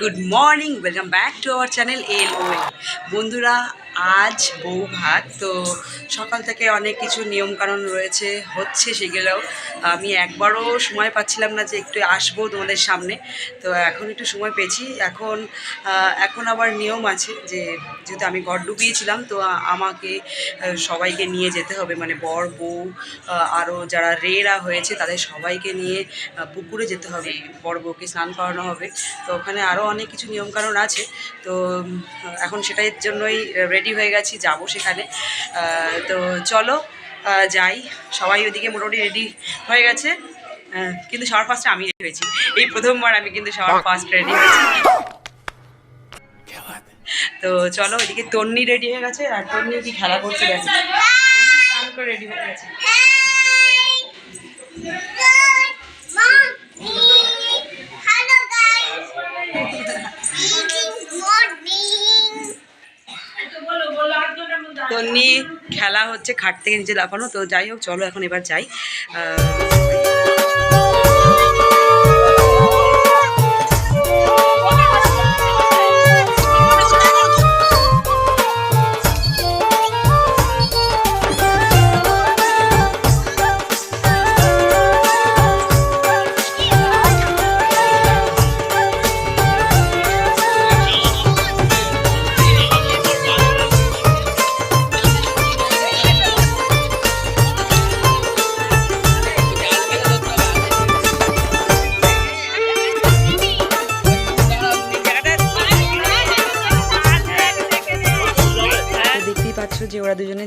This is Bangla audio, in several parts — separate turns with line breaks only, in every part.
good morning welcome back to our channel hello বন্ধুরা আজ বউ ভাত, তো সকাল থেকে অনেক কিছু নিয়মকানুন রয়েছে, হচ্ছে সেগুলোও। আমি একবারও সময় পাচ্ছিলাম না যে একটু আসব তোমাদের সামনে, তো এখন একটু সময় পেয়েছি। এখন এখন আবার নিয়ম আছে যে, যেহেতু আমি ঘর ডুবিয়েছিলাম তো আমাকে সবাইকে নিয়ে যেতে হবে। মানে বর, বউ আরও যারা রেরা হয়েছে, তাদের সবাইকে নিয়ে পুকুরে যেতে হবে। বর বউকে স্নান করানো হবে। তো ওখানে আরও অনেক কিছু নিয়মকানুন আছে। তো এখন সেটার জন্যই রেডি হয়ে গেছি, যাব সেখানে। তো চলো যাই। সবাই ওদিকে মোটামুটি রেডি হয়ে গেছে। কিন্তু সবার ফার্স্টে আমি রেডি হয়েছি। এই প্রথমবার আমি কিন্তু সবার ফার্স্ট রেডি হয়েছি। তো চলো ওইদিকে তন্নি রেডি হয়ে গেছে, আর তন্নি কি খেলা করছে দেখো। রেডি হয়ে গেছে। তন্নি খেলা হচ্ছে খাট থেকে নিচে লাফানো তো যাই হোক চলো এখন এবার যাই।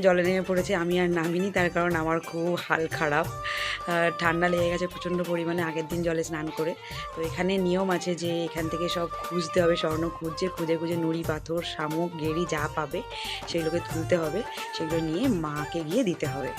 জলে নেমে পড়েছে, আমি আর নামিনি, তার কারণ আমার খুব হাল খারাপ। ঠান্ডা লেগে গেছে প্রচণ্ড পরিমাণে আগের দিন জলে স্নান করে। তো এখানে নিয়ম আছে যে এখান থেকে সব খুঁজতে হবে, স্বর্ণ খুঁজছে, খুঁজে খুঁজে নুড়ি, পাথর, শামুক গেড়ি যা পাবে, সেগুলোকে তুলতে হবে, সেগুলো নিয়ে মাকে গিয়ে দিতে হবে।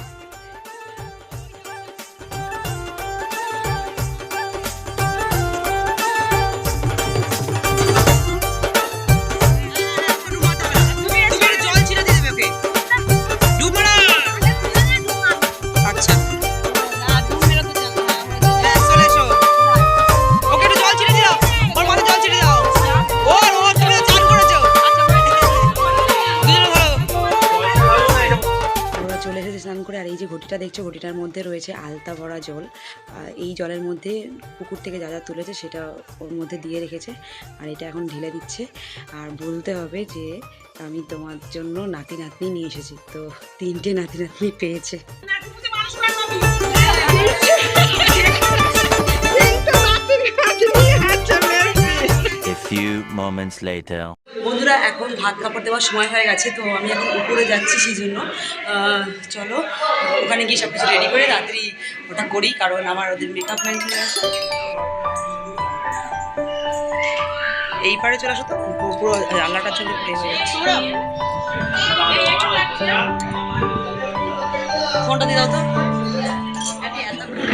ঘটিটা দেখছ ঘটিটার মধ্যে রয়েছে আলতা ভরা জল। আর এই জলের মধ্যে পুকুর থেকে যা যা তুলেছে সেটা ওর মধ্যে দিয়ে রেখেছে। আর এটা এখন ঢেলে দিচ্ছে। আর বলতে হবে যে আমি তোমার জন্য নাতি নাতনি নিয়ে এসেছি। তো তিনটে নাতি নাতনি পেয়েছে।
A few moments later.
বন্ধুরা, এখন ভাত কাপড় দেওয়ার সময় হয়ে গেছে, তো আমি এখন উপরে যাচ্ছি সেই জন্য চলো, ওখানে গিয়ে সব কিছু রেডি করে রাত্রি ওটা করি, কারণ আমার ওদের মেকআপ ম্যান চলে আসে। এই পারে চলে আসো তো, পুরো আল্লাহটার হয়ে যাচ্ছে। ফোনটা দিয়ে দাও তো।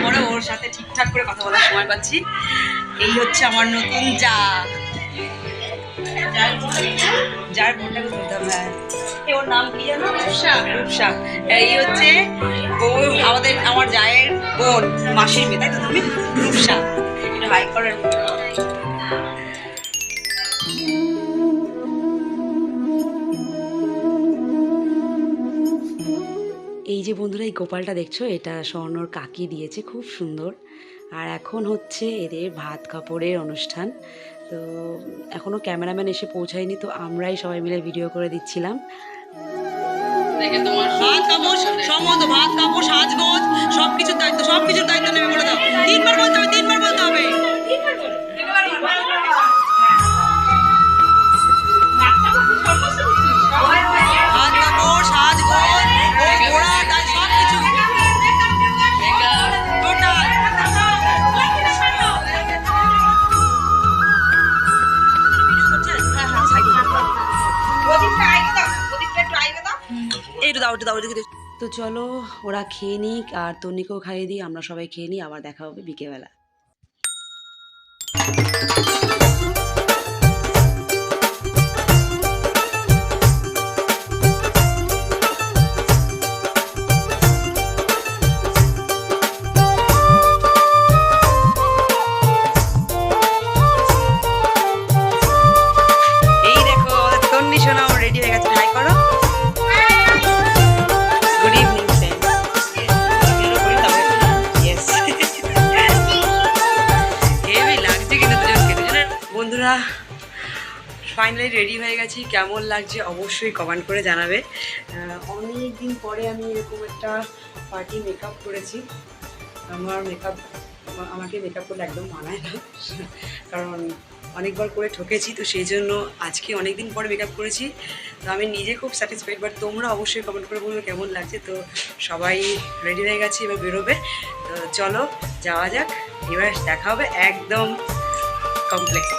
পরে ওর সাথে ঠিকঠাক করে কথা বলার সময় পাচ্ছি। এই হচ্ছে আমার নতুন যা যার বোনটাকে তুলতে হবে। হ্যাঁ। এ, ওর নাম কি জানো? রূপসা। রূপসা। এই হচ্ছে ও আমাদের আমার জায়ের বোন মাসির মেয়ে তাই তো তুমি? রূপসা। এটা হাই করেন এই যে বন্ধুরা এই গোপালটা দেখছ এটা স্বর্ণর কাকি দিয়েছে খুব সুন্দর। আর এখন হচ্ছে এদের ভাত কাপড়ের অনুষ্ঠান। তো এখনও ক্যামেরাম্যান এসে পৌঁছায়নি তো আমরাই সবাই মিলে ভিডিও করে দিচ্ছিলাম। ভাত কাপড় সমস্ত ভাত কাপড় সাজগোজ সব কিছুর দায়িত্ব সব কিছুর দায়িত্ব নেবে বলে দাও। তিনবার বলতে হবে তিনবার তো চলো, ওরা খেয়ে নিক আর তন্নিকেও খাইয়ে দিই আমরা সবাই খেয়ে নিই, আবার দেখা হবে বিকেলবেলা। ফাইনালি রেডি হয়ে গেছি। কেমন লাগছে অবশ্যই কমেন্ট করে জানাবে। অনেক দিন পরে আমি এরকম একটা পার্টি মেকআপ করেছি। আমার মেকআপ আমাকে মেকআপ করলে একদম মানায় না। কারণ অনেকবার করে ঠকেছি, তো সেই জন্য আজকে অনেক দিন পরে মেকআপ করেছি। তো আমি নিজে খুব স্যাটিসফাইড বাট তোমরা অবশ্যই কমেন্ট করে বলবে কেমন লাগছে। তো সবাই রেডি হয়ে গেছে, এবার বেরোবে। তো চলো, যাওয়া যাক। এবার দেখা হবে একদম কমপ্লেক্স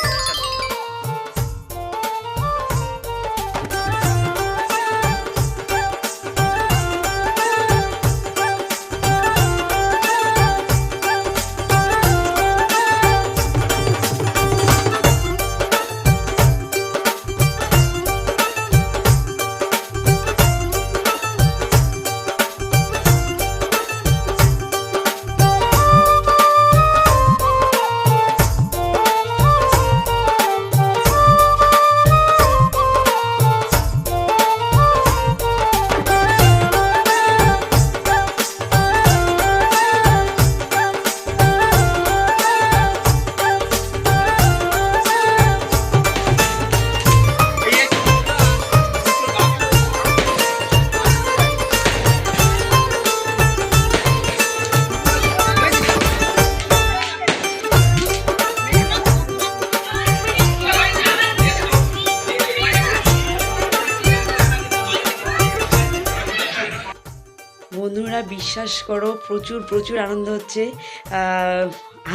বিশ্বাস করো, প্রচুর প্রচুর আনন্দ হচ্ছে।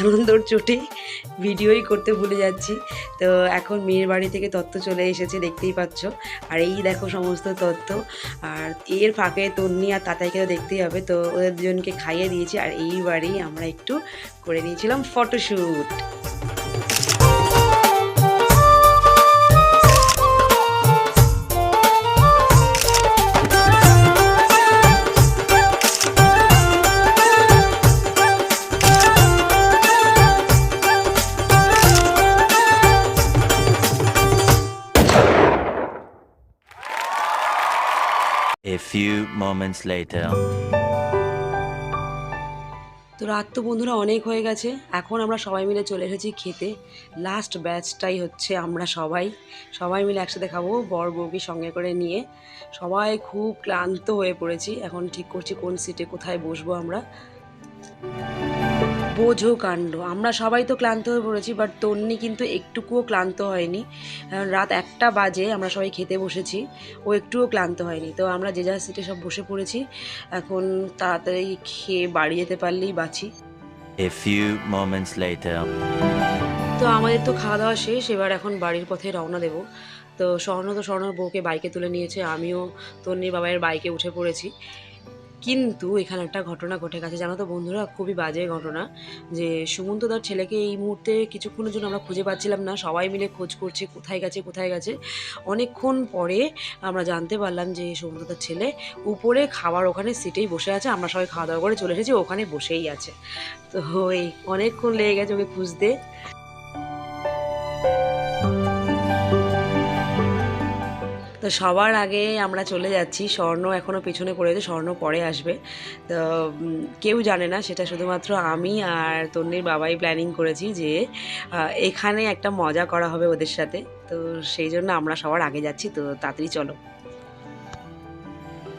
আনন্দর চোটে ভিডিওই করতে ভুলে যাচ্ছি। তো এখন মেয়ের বাড়ি থেকে তত্ত্ব চলে এসেছে, দেখতেই পাচ্ছ। আর এই দেখো সমস্ত তত্ত্ব। আর এর ফাঁকে তন্নি আর তাতাইকে তো দেখতেই হবে। তো ওদের দুজনকে খাইয়ে দিয়েছি। আর এইবারেই আমরা একটু করে নিয়েছিলাম ফটোশ্যুট
moments later.
তো রাত তো বন্ধুরা অনেক হয়ে গেছে। এখন আমরা সবাই মিলে চলে এসেছি খেতে। লাস্ট ব্যাচটাই হচ্ছে আমরা সবাই। সবাই মিলে একসাথে খাব, বর বউকে সঙ্গে করে নিয়ে। সবাই খুব ক্লান্ত হয়ে পড়েছি। এখন ঠিক করছি কোন সিটে কোথায় বসবো আমরা। বোঝো কাণ্ড আমরা সবাই তো ক্লান্ত হয়ে পড়েছি বাট তন্নি কিন্তু একটুকুও ক্লান্ত হয়নি। রাত একটা বাজে আমরা সবাই খেতে বসেছি ও একটুও ক্লান্ত হয়নি। তো আমরা যে যার সিটে সব বসে পড়েছি এখন তাড়াতাড়ি খেয়ে বাড়ি যেতে পারলেই বাঁচি।
A few moments later.
তো আমাদের তো খাওয়া দাওয়া শেষ এবার এখন বাড়ির পথে রওনা দেব। তো স্বর্ণ তো স্বর্ণর বউকে বাইকে তুলে নিয়েছে আমিও তন্নির বাবাইয়ের বাইকে উঠে পড়েছি। কিন্তু এখানে একটা ঘটনা ঘটে গেছে। জানো তো বন্ধুরা, খুবই বাজে ঘটনা যে সুমন্তদার ছেলেকে এই মুহূর্তে কিছুক্ষণের জন্য আমরা খুঁজে পাচ্ছিলাম না। সবাই মিলে খোঁজ করছে, কোথায় গেছে কোথায় গেছে। অনেকক্ষণ পরে আমরা জানতে পারলাম যে সুমন্তদার ছেলে উপরে খাবার ওখানে সিটেই বসে আছে। আমরা সবাই খাওয়া দাওয়া করে চলে এসেছি ওখানে বসেই আছে। তো এই অনেকক্ষণ লেগে গেছে ওকে খুঁজতে। তো সবার আগে আমরা চলে যাচ্ছি। স্বর্ণ এখনও পেছনে পড়েছে স্বর্ণ পরে আসবে। তো কেউ জানে না, সেটা শুধুমাত্র আমি আর তন্নির বাবাই প্ল্যানিং করেছি যে এখানে একটা মজা করা হবে ওদের সাথে। তো সেই জন্য আমরা সবার আগে যাচ্ছি, তো তাড়াতাড়ি চলো।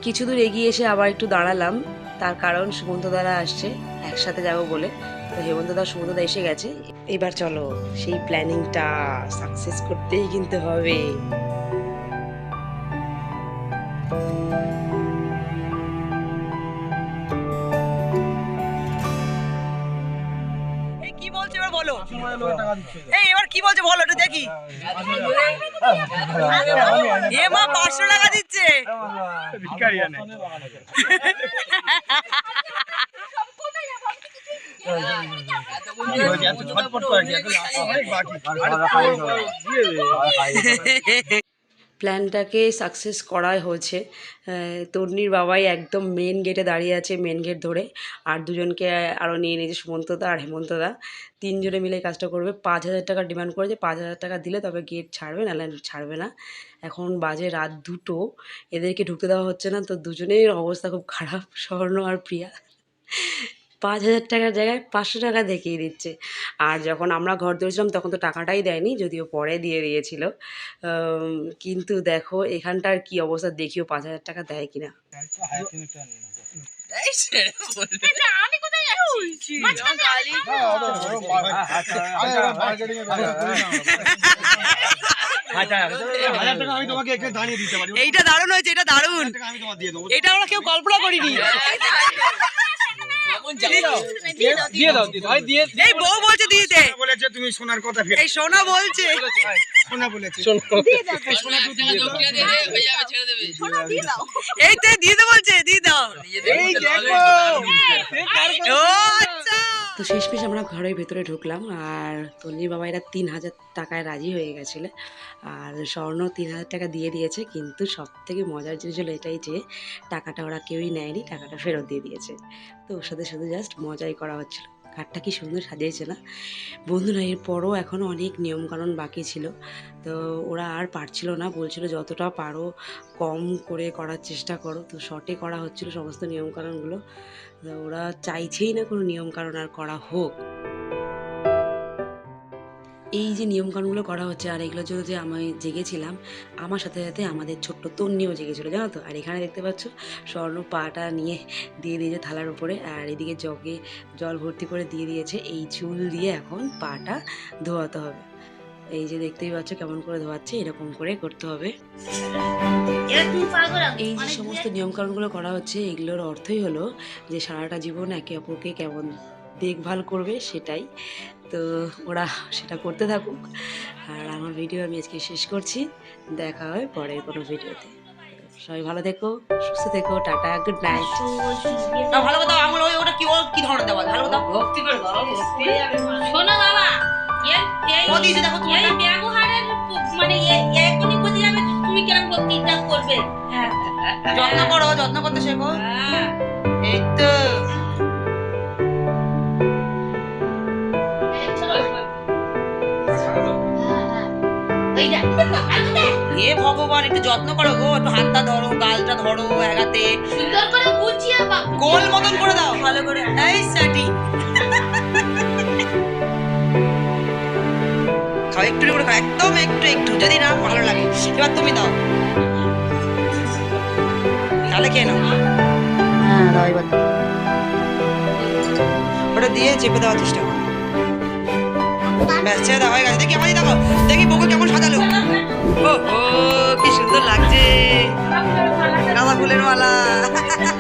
কিছু দূর এগিয়ে এসে আবার একটু দাঁড়ালাম। তার কারণ সুমন্ত দ্বারা আসছে, একসাথে যাব বলে। তো হেমন্ত দা সুমন্ত দা এসে গেছে। এবার চলো, সেই প্ল্যানিংটা সাকসেস করতেই কিন্তু হবে। কি বলছে এবার বলো এই এবার কি বলছে বলো একটু দেখি এ মা পাঁচশো টাকা দিচ্ছে প্ল্যানটাকে সাকসেস করাই হয়েছে। আহ, তন্নির বাবাই একদম মেন গেটে দাঁড়িয়ে আছে মেন গেট ধরে। আর দুজনকে আরও নিয়ে নিয়েছে সুমন্তদা আর হেমন্তদা। তিনজনে মিলে কাজটা করবে। পাঁচ হাজার টাকা ডিমান্ড করেছে। পাঁচ হাজার টাকা দিলে তবে গেট ছাড়বে নাহলে ছাড়বে না। এখন বাজে রাত দুটো। এদেরকে ঢুকতে দেওয়া হচ্ছে না। তো দুজনের অবস্থা খুব খারাপ স্বর্ণ আর প্রিয়া। পাঁচ হাজার টাকার জায়গায় পাঁচশো টাকা দেখিয়ে দিচ্ছে আর যখন আমরা ঘর ধরেছিলাম তখন তো টাকাটাই দেয়নি যদিও পরে দিয়ে দিয়েছিল কিন্তু দেখো এখানটার কি অবস্থা দেখিও পাঁচ হাজার টাকা দেয় কিনা এইটা দারুণ হয়েছে এটা দারুণ
আমি তোমার দিয়ে দেবো
এটা আমরা কেউ কল্পনা করিনি
দিয়ে দাও দিয়ে দাও দিয়ে
এই বউ বলছে দিতে
বলেছে তুমি সোনার কথা ফের
এই সোনা বলছে
সোনা বলেছে
এই তো দিয়ে দে বলছে দিয়ে দাও
এই দেখো
ও আচ্ছা তো শেষমেশ আমরা ঘরের ভেতরে ঢুকলাম আর তন্নির বাবা এরা তিন হাজার টাকায় রাজি হয়ে গেছিল। আর স্বর্ণ তিন হাজার টাকা দিয়ে দিয়েছে, কিন্তু সব থেকে মজার জিনিস হলো এটাই যে, টাকাটা ওরা কেউই নেয়নি, টাকাটা ফেরত দিয়ে দিয়েছে। তো ওর সাথে শুধু জাস্ট মজাই করা হচ্ছিল। ঘাটটা কি সুন্দর সাজিয়েছে না? বন্ধুরা, এরপরও এখনও অনেক নিয়মকানুন বাকি ছিল। তো ওরা আর পারছিল না, বলছিল যতটা পারো কম করে করার চেষ্টা করো। তো শর্টে করা হচ্ছিল সমস্ত নিয়মকানুনগুলো। তো ওরা চাইছেই না কোনো নিয়মকানুন আর করা হোক। এই যে নিয়মকানুনগুলো করা হচ্ছে আর এগুলোর জন্য যে আমি জেগেছিলাম আমার সাথে সাথে আমাদের ছোট্ট তন্নিও জেগেছিলো জানো তো? আর এখানে দেখতে পাচ্ছ স্বর্ণ পাটা নিয়ে দিয়ে দিয়েছে থালার উপরে আর এদিকে জগে জল ভর্তি করে দিয়ে দিয়েছে। এই চুল দিয়ে এখন পাটা ধোয়াতে হবে। এই যে দেখতেই পাচ্ছ কেমন করে ধোয়াচ্ছে এরকম করে করতে হবে। এই যে সমস্ত নিয়মকানুনগুলো করা হচ্ছে এগুলোর অর্থই হলো যে সারাটা জীবন একে অপরকে কেমন দেখভাল করবে সেটাই। তো ওরা সেটা করতে থাকুক। আর আমার ভিডিও আমি আজকে শেষ করছি। দেখা হয় পরের কোনো ভিডিওতে সবাই ভালো থেকো সুস্থ থেকো টাটা গুড নাইট ভালো কথা আমার ওটা কি কি ধরনের দেওয়া? ভালো কথা। ভক্তি করে দাও
শোনো বাবা এই
ও দেখো তুমি
এই ব্যবহারের মানে এ- এখনই বুঝে যাবে তুমি কেরম ভক্তিটা করবে। হ্যাঁ।
যত্ন করো যত্ন করতে শেখো। যত্ন করো গো একটু হাতটা ধরো গালটা ধরো এগাতে
সুন্দর করে গুছিয়ে বাবা
গোল মতন করে দাও। ভালো করে। এই সাটি খাও একটু করে খাও একদম একটু একটু যদি না ভালো লাগে। এবার তুমি দাও। তাহলে খেয়ে নাও। হ্যাঁ দাও এবার ওটা দিয়ে চেপে দেওয়ার চেষ্টা করো। ব্যাস ছেড়ে দাও হয়ে গেছে। দেখি আমাদের দেখো। দেখি বউকে কেমন সাজালো। ও কি সুন্দর লাগছে। গাঁদা ফুলের মালা।